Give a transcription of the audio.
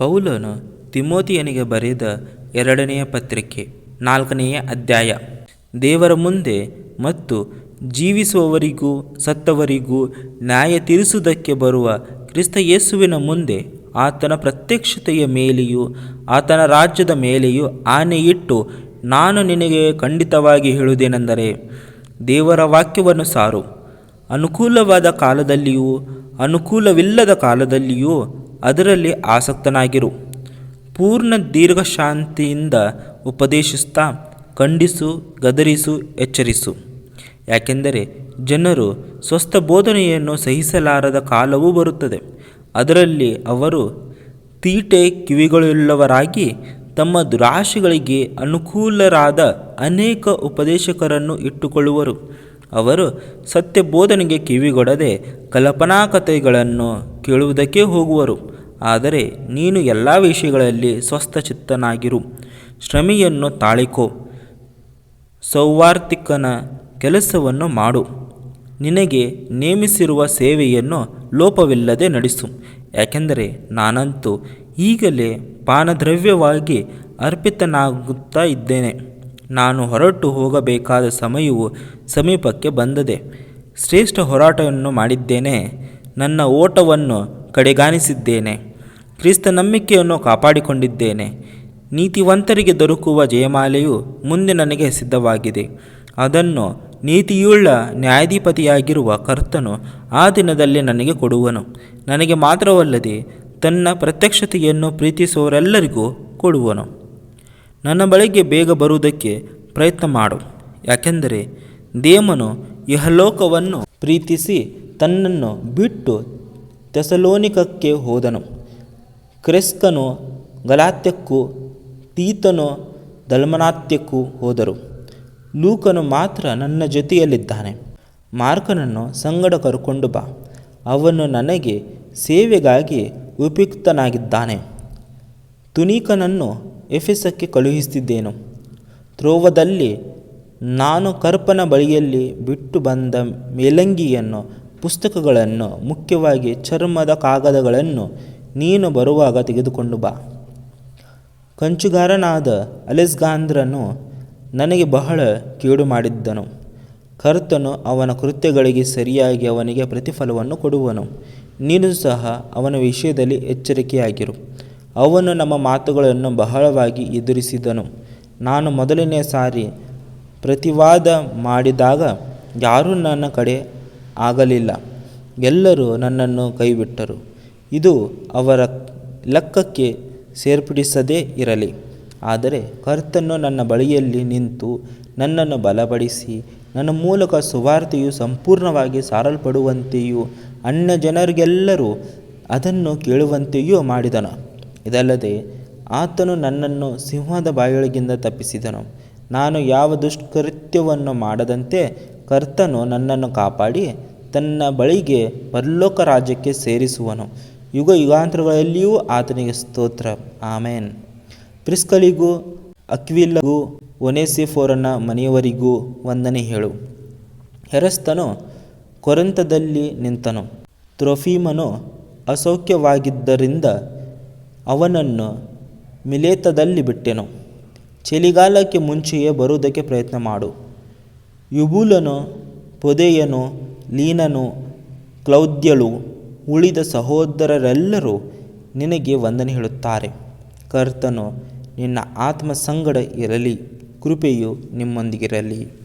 ಪೌಲನು ತಿಮೋತಿಯನಿಗೆ ಬರೆದ ಎರಡನೆಯ ಪತ್ರಿಕೆ, ನಾಲ್ಕನೆಯ ಅಧ್ಯಾಯ. ದೇವರ ಮುಂದೆ ಮತ್ತು ಜೀವಿಸುವವರಿಗೂ ಸತ್ತವರಿಗೂ ನ್ಯಾಯ ತೀರಿಸುವುದಕ್ಕೆ ಬರುವ ಕ್ರಿಸ್ತ ಯೇಸುವಿನ ಮುಂದೆ ಆತನ ಪ್ರತ್ಯಕ್ಷತೆಯ ಮೇಲೆಯೂ ಆತನ ರಾಜ್ಯದ ಮೇಲೆಯೂ ಆನೆಯಿಟ್ಟು ನಾನು ನಿನಗೆ ಖಂಡಿತವಾಗಿ ಹೇಳುವುದೇನೆಂದರೆ, ದೇವರ ವಾಕ್ಯವನ್ನು ಸಾರು. ಅನುಕೂಲವಾದ ಕಾಲದಲ್ಲಿಯೂ, ಅನುಕೂಲವಿಲ್ಲದ ಕಾಲದಲ್ಲಿಯೂ ಅದರಲ್ಲಿ ಆಸಕ್ತನಾಗಿರು. ಪೂರ್ಣ ದೀರ್ಘಶಾಂತಿಯಿಂದ ಉಪದೇಶಿಸ್ತಾ ಖಂಡಿಸು, ಗದರಿಸು, ಎಚ್ಚರಿಸು. ಯಾಕೆಂದರೆ ಜನರು ಸ್ವಸ್ಥ ಬೋಧನೆಯನ್ನು ಸಹಿಸಲಾರದ ಕಾಲವೂ ಬರುತ್ತದೆ. ಅದರಲ್ಲಿ ಅವರು ತೀಟೆ ಕಿವಿಗಳುಳ್ಳವರಾಗಿ ತಮ್ಮ ದುರಾಶೆಗಳಿಗೆ ಅನುಕೂಲರಾದ ಅನೇಕ ಉಪದೇಶಕರನ್ನು ಇಟ್ಟುಕೊಳ್ಳುವರು. ಅವರು ಸತ್ಯ ಬೋಧನೆಗೆ ಕಿವಿಗೊಡದೆ ಕಲ್ಪನಾ ಕಥೆಗಳನ್ನು ಕೇಳುವುದಕ್ಕೆ ಹೋಗುವರು. ಆದರೆ ನೀನು ಎಲ್ಲ ವಿಷಯಗಳಲ್ಲಿ ಸ್ವಸ್ಥಚಿತ್ತನಾಗಿರು. ಶ್ರಮಿಯನ್ನು ತಾಳಿಕೋ. ಸೌವಾರ್ತಿಕನ ಕೆಲಸವನ್ನು ಮಾಡು. ನಿನಗೆ ನೇಮಿಸಿರುವ ಸೇವೆಯನ್ನು ಲೋಪವಿಲ್ಲದೆ ನಡೆಸು. ಯಾಕೆಂದರೆ ನಾನಂತೂ ಈಗಲೇ ಪಾನದ್ರವ್ಯವಾಗಿ ಅರ್ಪಿತನಾಗುತ್ತಾ ಇದ್ದೇನೆ. ನಾನು ಹೊರಟು ಹೋಗಬೇಕಾದ ಸಮಯವು ಸಮೀಪಕ್ಕೆ ಬಂದದೆ. ಶ್ರೇಷ್ಠ ಹೋರಾಟವನ್ನು ಮಾಡಿದ್ದೇನೆ. ನನ್ನ ಓಟವನ್ನು ಕಡೆಗಾಣಿಸಿದ್ದೇನೆ. ಕ್ರಿಸ್ತ ನಂಬಿಕೆಯನ್ನು ಕಾಪಾಡಿಕೊಂಡಿದ್ದೇನೆ. ನೀತಿವಂತರಿಗೆ ದೊರಕುವ ಜಯಮಾಲೆಯು ಮುಂದೆ ನನಗೆ ಸಿದ್ಧವಾಗಿದೆ. ಅದನ್ನು ನೀತಿಯುಳ್ಳ ನ್ಯಾಯಾಧಿಪತಿಯಾಗಿರುವ ಕರ್ತನು ಆ ದಿನದಲ್ಲಿ ನನಗೆ ಕೊಡುವನು. ನನಗೆ ಮಾತ್ರವಲ್ಲದೆ ತನ್ನ ಪ್ರತ್ಯಕ್ಷತೆಯನ್ನು ಪ್ರೀತಿಸುವವರೆಲ್ಲರಿಗೂ ಕೊಡುವನು. ನನ್ನ ಬಳಿಗೆ ಬೇಗ ಬರುವುದಕ್ಕೆ ಪ್ರಯತ್ನ ಮಾಡು. ಯಾಕೆಂದರೆ ದೇಮನು ಇಹಲೋಕವನ್ನು ಪ್ರೀತಿಸಿ ತನ್ನನ್ನು ಬಿಟ್ಟು ತೆಸಲೋನಿಕಕ್ಕೆ ಹೋದನು. ಕ್ರೆಸ್ಕನು ಗಲಾತ್ಯಕ್ಕೂ ತೀತನು ದಲ್ಮನಾತ್ಯಕ್ಕೂ ಹೋದರು. ಲೂಕನು ಮಾತ್ರ ನನ್ನ ಜೊತೆಯಲ್ಲಿದ್ದಾನೆ. ಮಾರ್ಕನನ್ನು ಸಂಗಡ ಕರ್ಕೊಂಡು ಬಾ. ಅವನು ನನಗೆ ಸೇವೆಗಾಗಿ ಉಪಯುಕ್ತನಾಗಿದ್ದಾನೆ. ತುನೀಕನನ್ನು ಎಫೆಸಕ್ಕೆ ಕಳುಹಿಸುತ್ತಿದ್ದೇನು? ತ್ರೋವದಲ್ಲಿ ನಾನು ಕರ್ಪನ ಬಳಿಯಲ್ಲಿ ಬಿಟ್ಟು ಬಂದ ಮೇಲಂಗಿಯನ್ನು, ಪುಸ್ತಕಗಳನ್ನು, ಮುಖ್ಯವಾಗಿ ಚರ್ಮದ ಕಾಗದಗಳನ್ನು ನೀನು ಬರುವಾಗ ತೆಗೆದುಕೊಂಡು ಬಾ. ಕಂಚುಗಾರನಾದ ಅಲೆಸ್ಗಾಂಧ್ರನು ನನಗೆ ಬಹಳ ಕೇಡು ಮಾಡಿದ್ದನು. ಕರ್ತನು ಅವನ ಕೃತ್ಯಗಳಿಗೆ ಸರಿಯಾಗಿ ಅವನಿಗೆ ಪ್ರತಿಫಲವನ್ನು ಕೊಡುವನು. ನೀನು ಸಹ ಅವನ ವಿಷಯದಲ್ಲಿ ಎಚ್ಚರಿಕೆಯಾಗಿರು. ಅವನು ನಮ್ಮ ಮಾತುಗಳನ್ನು ಬಹಳವಾಗಿ ಎದುರಿಸಿದನು. ನಾನು ಮೊದಲನೇ ಸಾರಿ ಪ್ರತಿವಾದ ಮಾಡಿದಾಗ ಯಾರೂ ನನ್ನ ಕಡೆ ಆಗಲಿಲ್ಲ. ಎಲ್ಲರೂ ನನ್ನನ್ನು ಕೈಬಿಟ್ಟರು. ಇದು ಅವರ ಲೆಕ್ಕಕ್ಕೆ ಸೇರ್ಪಡಿಸದೇ ಇರಲಿ. ಆದರೆ ಕರ್ತನು ನನ್ನ ಬಳಿಯಲ್ಲಿ ನಿಂತು ನನ್ನನ್ನು ಬಲಪಡಿಸಿ, ನನ್ನ ಮೂಲಕ ಸುವಾರ್ತೆಯು ಸಂಪೂರ್ಣವಾಗಿ ಸಾರಲ್ಪಡುವಂತೆಯೂ ಅನ್ಯ ಜನರಿಗೆಲ್ಲರೂ ಅದನ್ನು ಕೇಳುವಂತೆಯೂ ಮಾಡಿದನು. ಇದಲ್ಲದೆ ಆತನು ನನ್ನನ್ನು ಸಿಂಹದ ಬಾಯೊಳಗಿಂದ ತಪ್ಪಿಸಿದನು. ನಾನು ಯಾವ ದುಷ್ಕೃತ್ಯವನ್ನು ಮಾಡದಂತೆ ಕರ್ತನು ನನ್ನನ್ನು ಕಾಪಾಡಿ ತನ್ನ ಬಳಿಗೆ ಪರಲೋಕ ರಾಜ್ಯಕ್ಕೆ ಸೇರಿಸುವನು. ಯುಗ ಯುಗಾಂತರಗಳಲ್ಲಿಯೂ ಆತನಿಗೆ ಸ್ತೋತ್ರ. ಆಮೇನ್. ಪ್ರಿಸ್ಕಲಿಗೂ ಅಕ್ವಿಲಗೂ, ಒನೆಸಿಫೋರನ ಮನೆಯವರಿಗೂ ವಂದನೆ ಹೇಳು. ಹೆರಸ್ತನು ಕೊರಂತದಲ್ಲಿ ನಿಂತನು. ತ್ರೊಫೀಮನು ಅಸೌಖ್ಯವಾಗಿದ್ದರಿಂದ ಅವನನ್ನು ಮಿಲೇತದಲ್ಲಿ ಬಿಟ್ಟೆನು. ಚಳಿಗಾಲಕ್ಕೆ ಮುಂಚೆಯೇ ಬರುವುದಕ್ಕೆ ಪ್ರಯತ್ನ ಮಾಡು. ಯುಬೂಲನು, ಪೊದೆಯನು, ಲೀನನು, ಕ್ಲೌದ್ಯಳು, ಉಳಿದ ಸಹೋದರರೆಲ್ಲರೂ ನಿನಗೆ ವಂದನೆ ಹೇಳುತ್ತಾರೆ. ಕರ್ತನು ನಿನ್ನ ಆತ್ಮ ಸಂಗಡ ಇರಲಿ, ಕೃಪೆಯು ನಿಮ್ಮೊಂದಿಗಿರಲಿ.